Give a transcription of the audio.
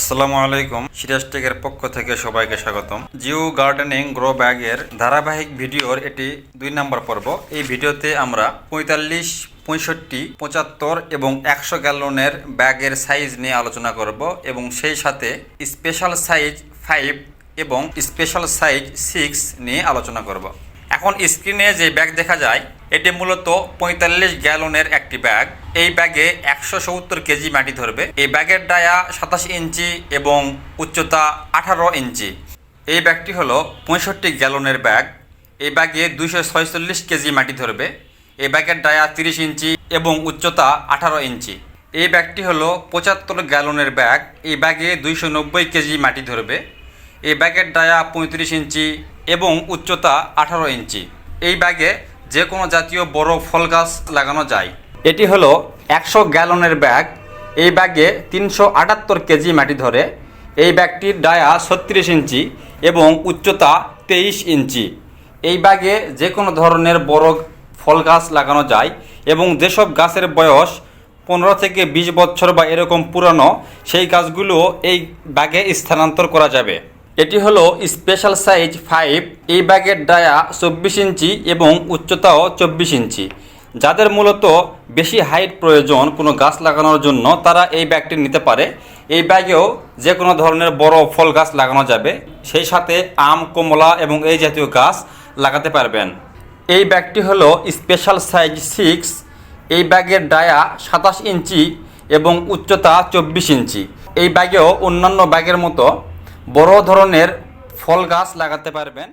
আসসালামু আলাইকুম। সিরাজ টেকের পক্ষ থেকে সবাইকে স্বাগতম। জিও গার্ডেনিং গ্রো ব্যাগের ধারাবাহিক ভিডিওর এটি দুই নম্বর পর্ব। এই ভিডিওতে আমরা পঁয়তাল্লিশ, পঁয়ষট্টি, পঁচাত্তর এবং একশো গ্যালনের ব্যাগের সাইজ নিয়ে আলোচনা করব এবং সেই সাথে স্পেশাল সাইজ ফাইভ এবং স্পেশাল সাইজ সিক্স নিয়ে আলোচনা করব। এখন স্ক্রিনে যে ব্যাগ দেখা যায়, এটি মূলত পঁয়তাল্লিশ গ্যালনের একটি ব্যাগ। এই ব্যাগে একশো সত্তর কেজি মাটি ধরবে। এই ব্যাগের ডায়া সাতাশ ইঞ্চি এবং উচ্চতা আঠারো ইঞ্চি। এই ব্যাগটি হলো পঁয়ষট্টি গ্যালনের ব্যাগ। এই ব্যাগে দুইশো ছয়চল্লিশ কেজি মাটি ধরবে। এই ব্যাগের ডায়া তিরিশ ইঞ্চি এবং উচ্চতা আঠারো ইঞ্চি। এই ব্যাগটি হলো পঁচাত্তর গ্যালনের ব্যাগ। এই ব্যাগে দুইশো নব্বই কেজি মাটি ধরবে। এই ব্যাগের ডায়া পঁয়ত্রিশ ইঞ্চি এবং উচ্চতা আঠারো ইঞ্চি। এই ব্যাগে যে কোনো জাতীয় বড় ফল গাছ লাগানো যায়। এটি হলো একশো গ্যালনের ব্যাগ। এই ব্যাগে তিনশো আটাত্তর কেজি মাটি ধরে। এই ব্যাগটির ডায়া ছত্রিশ ইঞ্চি এবং উচ্চতা তেইশ ইঞ্চি। এই ব্যাগে যে কোনো ধরনের বড় ফল গাছ লাগানো যায় এবং যেসব গাছের বয়স পনেরো থেকে বিশ বছর বা এরকম পুরানো, সেই গাছগুলো এই ব্যাগে স্থানান্তর করা যাবে। এটি হলো স্পেশাল সাইজ ফাইভ এই ব্যাগের ডায়া চব্বিশ ইঞ্চি এবং উচ্চতাও চব্বিশ ইঞ্চি। যাদের মূলত বেশি হাইট প্রয়োজন কোনো গাছ লাগানোর জন্য, তারা এই ব্যাগটি নিতে পারে। এই ব্যাগেও যে কোনো ধরনের বড় ফল গাছ লাগানো যাবে। সেই সাথে আম, কমলা এবং এই জাতীয় গাছ লাগাতে পারবেন। এই ব্যাগটি হলো স্পেশাল সাইজ সিক্স এই ব্যাগের ডায়া সাতাশ ইঞ্চি এবং উচ্চতা চব্বিশ ইঞ্চি। এই ব্যাগেও অন্যান্য ব্যাগের মতো বড় ধরনের ফল গাছ লাগাতে পারবেন।